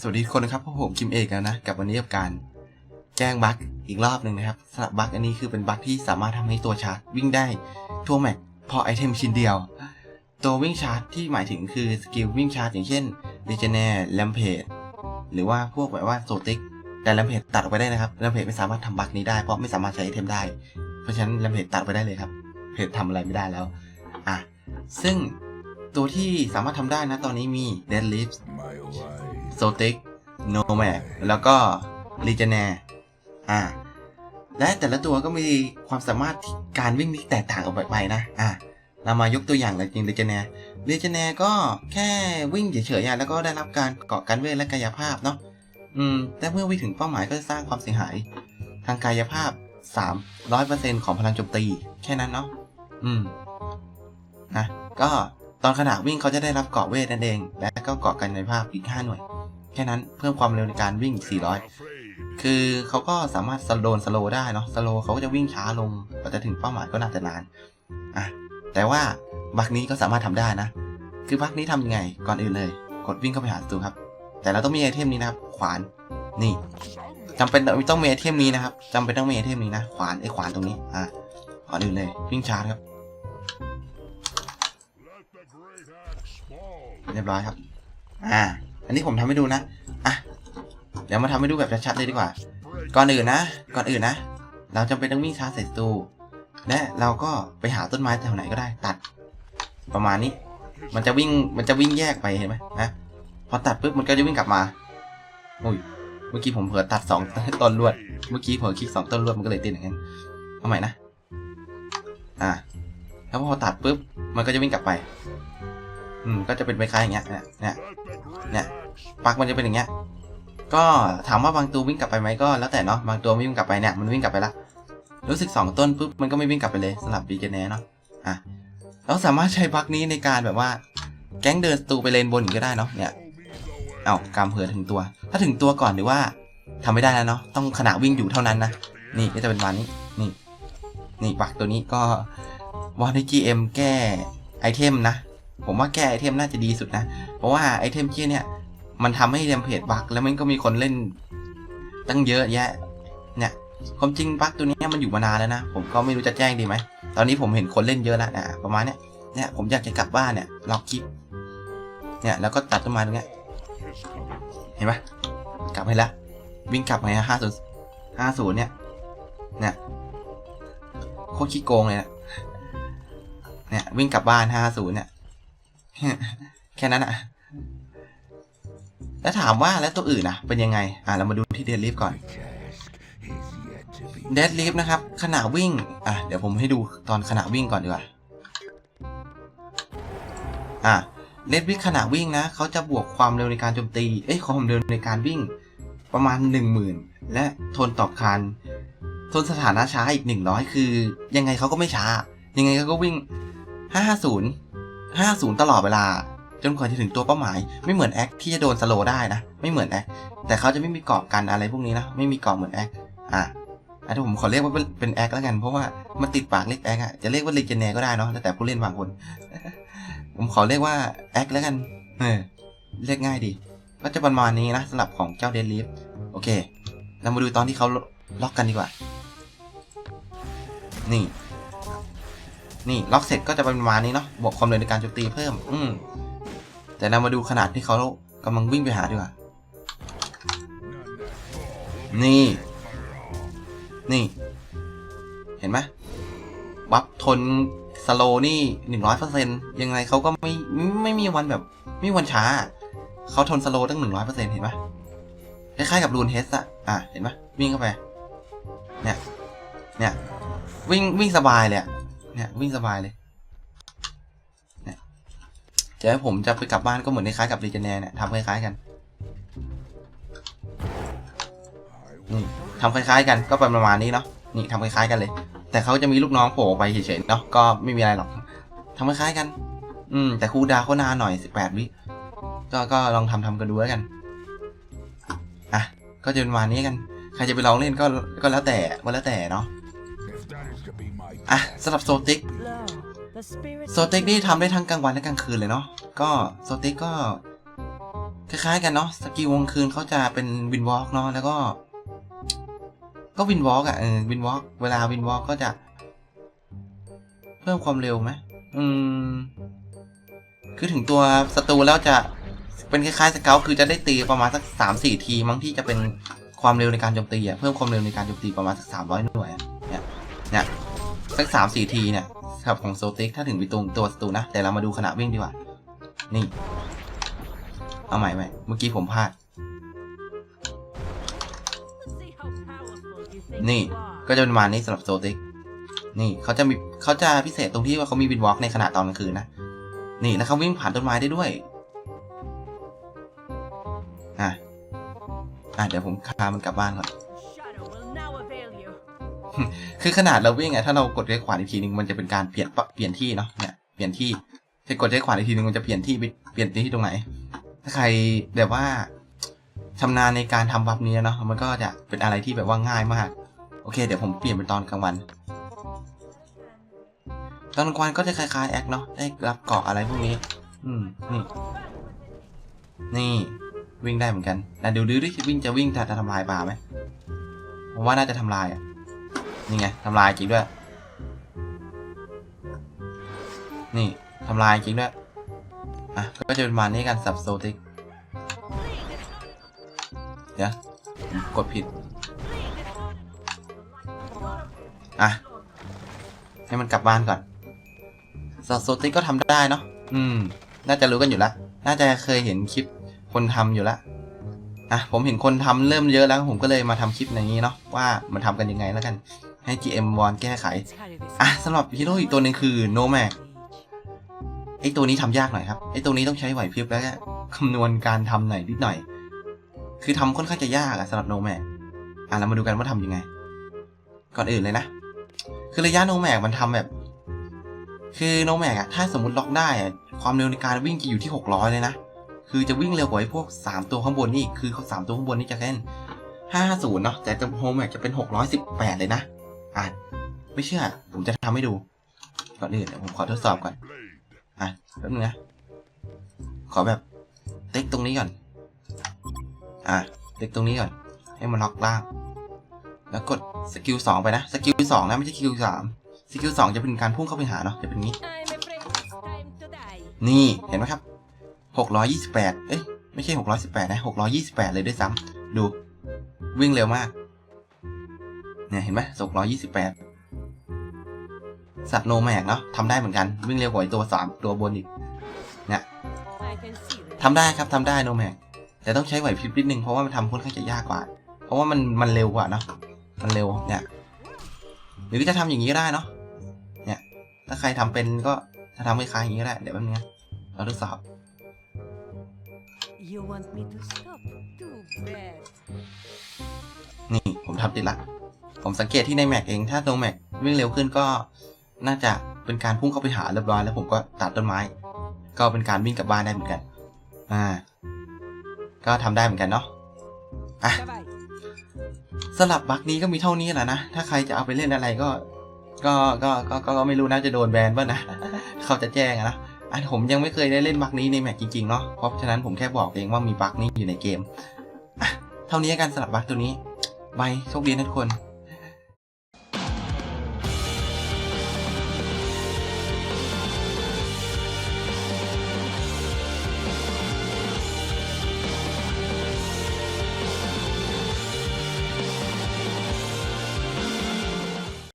สวัสดีทุกคนนะครับพวกผมคิมเอกแล้วนะ กับวันนี้กับการแจ้งบั๊กอีกรอบหนึ่งนะครับสำหรับบั๊กอันนี้คือเป็นบั๊กที่สามารถทำให้ตัวชาร์จวิ่งได้ทั่วแม็กพอไอเทมชิ้นเดียว ตัววิ่งชาร์จที่หมายถึงคือสกิลวิ่งชาร์จอย่างเช่น r e g e n e r l a m p a g e หรือว่าพวกแบบว่าโซติกแต่ l a m p a g e ตัดออกไปได้นะครับ l a m p a g e ไม่สามารถทำบั๊กนี้ได้เพราะไม่สามารถใช้ไอเทมได้ เพราะฉะนั้น l a m p a g e ตัดไปได้เลยครับเพจทำอะไรไม่ได้แล้วอะซึ่งตัวที่สามารถทำได้นะตอนนี้มี Dead Lift My life. โซติกโนแมกแล้วก็รีเจเนอ่า และแต่ละตัวก็มีความสามารถการวิ่งที่แตกต่างออกไปนะ อ่าเรามายกตัวอย่างเลยจริงรีเจเนรีเจเนก็แค่วิ่งเฉยๆแล้วก็ได้รับการเกาะกันเวทและกายภาพเนาะ อืม แต่เมื่อวิ่งถึงเป้าหมายก็จะสร้างความเสียหาย ทางกายภาพ 300%ของพลังโจมตี แค่นั้นเนาะ อืม นะ ก็ตอนขณะวิ่งเขาจะได้รับเกาะเวทนั่นเอง และก็เกาะกันในภาพอีก 5 หน่วย แค่นั้นเพิ่มความเร็วในการวิ่งอีก 400 คือเขาก็สามารถสโลนสโลได้เนาะสโลเขาก็จะวิ่งช้าลงกว่าจะถึงเป้าหมายก็น่าจะนานอะแต่ว่าบักนี้ก็สามารถทำได้นะ คือบักนี้ทำยังไงก่อนอื่นเลย กดวิ่งเข้าไปหาศัตรูครับ แต่เราต้องมีไอเทมนี้นะครับ ขวานนี่จำเป็นต้องมีไอเทมนี้นะครับจำเป็นต้องมีไอเทมนี้นะขวานไอขวานตรงนี้อะก่อนอื่นเลย วิ่งช้าครับเรียบร้อยครับ อ่า อันนี้ผมทำให้ดูนะอะเดี๋ยวมาทำให้ดูแบบชัดๆเลยดีกว่า ก่อนอื่นนะ ก่อนอื่นนะ เราจำเป็นต้องวิ่งช้าใส่ตูและเราก็ไปหาต้นไม้แถวไหนก็ได้ตัด ประมาณนี้ มันจะวิ่งมันจะวิ่งแยกไปเห็นไหมนะพอตัดปุ๊บมันก็จะวิ่งกลับมาอุ้ยเมื่อกี้ผมเผลอตัดสองต้นรวด เมื่อกี้เผลอคลิกสองต้นรวดมันก็เลยติดอย่างนั้นเอาใหม่นะ อ่า แล้วพอตัดปุ๊บ มันก็จะวิ่งกลับไป อืม ก็จะเป็นคล้ายอย่างเงี้ยเนี่ย ลักมันจะเป็นอย่างเงี้ย ก็ถามว่าบางตัววิ่งกลับไปไหมก็แล้วแต่เนาะ บางตัวไม่วิ่งกลับไปเนี่ยมันวิ่งกลับไปละ รู้สึกสองต้นปุ๊บมันก็ไม่วิ่งกลับไปเลยสำหรับบีเจเนเนาะ อะ เราสามารถใช้บักนี้ในการแบบว่าแก๊งเดินตูไปเลนบนก็ได้เนาะ เนี่ย เอ้ากำเผื่อถึงตัว ถ้าถึงตัวก่อนหรือว่าทำไม่ได้แล้วเนาะ ต้องขณะวิ่งอยู่เท่านั้นนะ นี่ก็จะเป็นวันนี้ นี่ นี่บักตัวนี้ก็วอนให้ GM แก้ไอเทมนะ ผมว่าแก้ไอเทมน่าจะดีสุดนะ เพราะว่าไอเทมเชี่ยเนี่ย มันทำให้เดมเพจบักแล้วมันก็มีคนเล่น ตั้งเยอะแยะ เนี่ยความจริงบักตัวนี้มันอยู่มานานแล้วนะผมก็ไม่รู้จะแจ้งดีไหมตอนนี้ผมเห็นคนเล่นเยอะแล้วนะประมาณเนี้ยเนี่ยผมอยากจะกลับบ้านเนี่ยล็อกคลิป เนี่ยแล้วก็ตัดต้นไม้ตรงเนี้ยเห็นปะกลับให้ละวิ่งกลับไงห้าศูนย์ห้าศูนย์เนี่ยเนี่ยโคตรขี้โกงเลยนะเนี่ยวิ่งกลับบ้านห้าศูนย์เนี่ยแค่นั้นอะ แล้วถามว่าแล้วตัวอื่นอะเป็นยังไง อะเรามาดูที่เดดลิฟก่อนเดดลิฟนะครับขณะวิ่ง อะเดี๋ยวผมให้ดูตอนขณะวิ่งก่อนดีกว่า อะเดดลิฟขณะวิ่งนะเขาจะบวกความเร็วในการโจมตี เอ้ยความเร็วในการวิ่งประมาณหนึ่งหมื่นและทนต่อการทนสถานะช้าอีกหนึ่งร้อยคือ ยังไงเขาก็ไม่ช้า ยังไงเขาก็วิ่งห้าศูนย์ห้าศูนย์ตลอดเวลา จนกว่าจะถึงตัวเป้าหมาย ไม่เหมือนแอคที่จะโดนสโลว์ได้นะ ไม่เหมือนแอคแต่เขาจะไม่มีเกาะกันอะไรพวกนี้นะ ไม่มีเกาะเหมือนแอคอะอันนี้ผมขอเรียกว่าเป็นแอคแล้วกัน เพราะว่ามันติดปากเรียกแอคอะจะเรียกว่าเลเจเนก็ได้เนาะแล้วแต่ผู้เล่นบางคน ผมขอเรียกว่าแอคแล้วกันเออเรียกง่ายดี ก็จะประมาณนี้นะสำหรับของเจ้าเดนลิฟโอเค เรามาดูตอนที่เขาล็อกกันดีกว่า นี่ นี่ล็อกเสร็จก็จะเป็นประมาณนี้เนาะบวกความเร็วในการโจมตีเพิ่ม อืม แต่เรามาดูขนาดที่เขากำลังวิ่งไปหาดีกว่า นี่ นี่ เห็นไหมบัฟทนสโลนี่หนึ่งร้อยเปอร์เซ็นยังไงเขาก็ไม่ไม่ไม,มีวันแบบไม่มีวันช้า เขาทนสโลตั้งหนึ่งร้อยเปอร์เซ็นเห็นไหมคล้ายๆกับรูนเฮสอะอะ เห็นไหมวิ่งเข้าไป เนี่ย เนี่ย วิ่งวิ่งสบายเลยเนี่ย วิ่งสบายเลย จะให้ผมจะไปกลับบ้านก็เหมือนคล้ายๆกับรีเจเนเนี่ยทำคล้ายๆกันนี่ทำคล้ายๆกันก็เป็นประมาณนี้เนาะนี่ทำคล้ายๆกันเลย แต่เขาจะมีลูกน้องโผล่ไปเฉยๆเนาะก็ไม่มีอะไรหรอกทำคล้ายๆกัน อืม แต่ครูดาวเขานานหน่อยสิบแปดวิก็ก็ลองทำทำกันดูแล้วกันอะก็จะเป็นประมาณนี้กัน ใครจะไปลองเล่นก็ก็แล้วแต่ก็แล้วแต่เนาะอะสำหรับโซติก โซติกนี่ทำได้ทั้งกลางวันและกลางคืนเลยเนาะก็โซติกก็ คล้ายๆกันเนาะสกิลวงคืนเขาจะเป็นวินวอล์กเนาะแล้วก็ ก็วินวอล์กอะเออวินวอล์กเวลาวินวอล์กก็จะ เพิ่มความเร็วไหมอืม คือถึงตัวศัตรูแล้วจะเป็นคล้ายๆสเกลคือจะได้ตีประมาณสักสามสี่ทีมั้งที่จะเป็นความเร็วในการโจมตีอะเพิ่มความเร็วในการโจมตีประมาณสักสามร้อยหน่วยอะเนี่ยเนี่ยสักสามสี่ทีเนี่ย สำหรับของโซติกถ้าถึงไปตรงตัวศัตรูนะ แต่เรามาดูขณะวิ่งดีกว่า นี่ เอาใหม่ใหมเมื่อกี้ผมพลาด นี่ก็จะเป็นมานี้สำหรับโซติกนี่เขาจะมีเขาจะพิเศษตรงที่ว่าเขามีวินวอล์กในขณะตอนกลางคืนนะ นี่แล้วเขาวิ่งผ่านต้นไม้ได้ด้วย อะ อะเดี๋ยวผมพามันกลับบ้านก่อน คือขนาดเราวิ่งอะถ้าเรากดใช้ขวานอีกทีนึงมันจะเป็นการเปลี่ยนเปลี่ยนที่เนาะเนี่ยเปลี่ยนที่ถ้ากดใช้ขวานอีกทีนึงมันจะเปลี่ยนที่เปลี่ยนที่ตรงไหน ถ้าใครแบบว่าชำนาญในการทำบัฟนี้เนาะมันก็จะเป็นอะไรที่แบบว่าง่ายมาก โอเค เดี๋ยวผมเปลี่ยนเป็นตอนกลางวัน ตอนกลางวันก็จะคล้ายๆแอคเนาะได้รับเกาะอะไรพวกนี้ อืมนี่นี่วิ่งได้เหมือนกันแต่ดูดูดิวิ่งจะวิ่งจะทำลายป่าไหมผมว่าน่าจะทำลายอะ นี่ไงทำลายจริงด้วย นี่ทำลายจริงด้วย อะ ก็จะเป็นประมานี้กันสับโซติก เดี๋ยว กดผิด อะ ให้มันกลับบ้านก่อนสับโซติกก็ทำได้เนาะ อืม น่าจะรู้กันอยู่แล้วน่าจะเคยเห็นคลิปคนทำอยู่แล้วอะผมเห็นคนทำเริ่มเยอะแล้วผมก็เลยมาทำคลิปอย่างนี้เนาะว่ามันทำกันยังไงแล้วกัน ให้ GM วอนแก้ไข อะสำหรับฮีโร่อีกตัวหนึ่งคือโนแมกไอตัวนี้ทำยากหน่อยครับ ไอตัวนี้ต้องใช้ไหวพริบแล้วคำนวณการทำหน่อยนิดหน่อย คือทำค่อนข้างจะยากอะสำหรับโนแมกอะเรามาดูกันว่าทำยังไง ก่อนอื่นเลยนะ คือระยะโนแมกมันทำแบบ คือโนแมกอะถ้าสมมติล็อกได้ความเร็วในการวิ่งจะอยู่ที่ 600 เลยนะ คือจะวิ่งเร็วกว่าไอ้พวก 3 ตัวข้างบนนี่ คือเขา3ตัวข้างบนนี่จะแค่550 เนาะ แต่โฮแมกจะเป็น 618 เลยนะ อะไม่เชื่อ ผมจะทำให้ดู ก่อนอื่นเดี๋ยวผมขอทดสอบก่อน อะแป๊บนึงนะ ขอแบบติ๊กตรงนี้ก่อน อะติ๊กตรงนี้ก่อน ให้มันล็อกล่าง แล้วกดสกิลสองไปนะ สกิลสองนะไม่ใช่สกิลสามสกิลสองจะเป็นการพุ่งเข้าไปหาเนาะ จะเป็นงี้ นี่เห็นไหมครับหกร้อยยี่สิบแปดเอ้ยไม่ใช่หกร้อยสิบแปดนะหกร้อยี่สิบแปดเลยด้วยซ้ำดูวิ่งเร็วมาก เนี่ยเห็นไหมหกร้อยี่สิบแปดสัตว์โนแมกเนาะทำได้เหมือนกัน วิ่งเร็วกว่าไอ้ตัวสามตัวบนอีกเนี่ยทำได้ครับทำได้โนแมกแต่ต้องใช้ไหวพริบนิดนึงเพราะว่ามันทำค่อนข้างจะยากกว่า เพราะว่ามันมันเร็วกว่าเนาะมันเร็วเนี่ยหรือจะทำอย่างนี้ก็ได้เนาะเนี่ยถ้าใครทำเป็นก็ถ้าทำคล้ายๆอย่างนี้ก็ได้เดี๋ยวแป๊บนึงนะเราทดสอบ You want me to stop? Too bad. นี่ผมทำติดละ ผมสังเกตที่ในแม็กเองถ้าตรงแม็กวิ่งเร็วขึ้นก็น่าจะเป็นการพุ่งเข้าไปหาเรียบร้อยแล้วผมก็ตัดต้นไม้ ก็เป็นการวิ่งกลับบ้านได้เหมือนกัน อ่า ก็ทำได้เหมือนกันเนาะอะสลับบักนี้ก็มีเท่านี้แหละนะ ถ้าใครจะเอาไปเล่นอะไรก็ ก็ก็ก็ก็ไม่รู้นะจะโดนแบนบ้างนะเขาจะแจ้งนะอันผมยังไม่เคยได้เล่นบักนี้ในแมตช์จริงๆเนาะเพราะฉะนั้นผมแค่บอกเองว่ามีบักนี้อยู่ในเกมเท่านี้การสลับบักตัวนี้ไายโชคดีนะทุกคน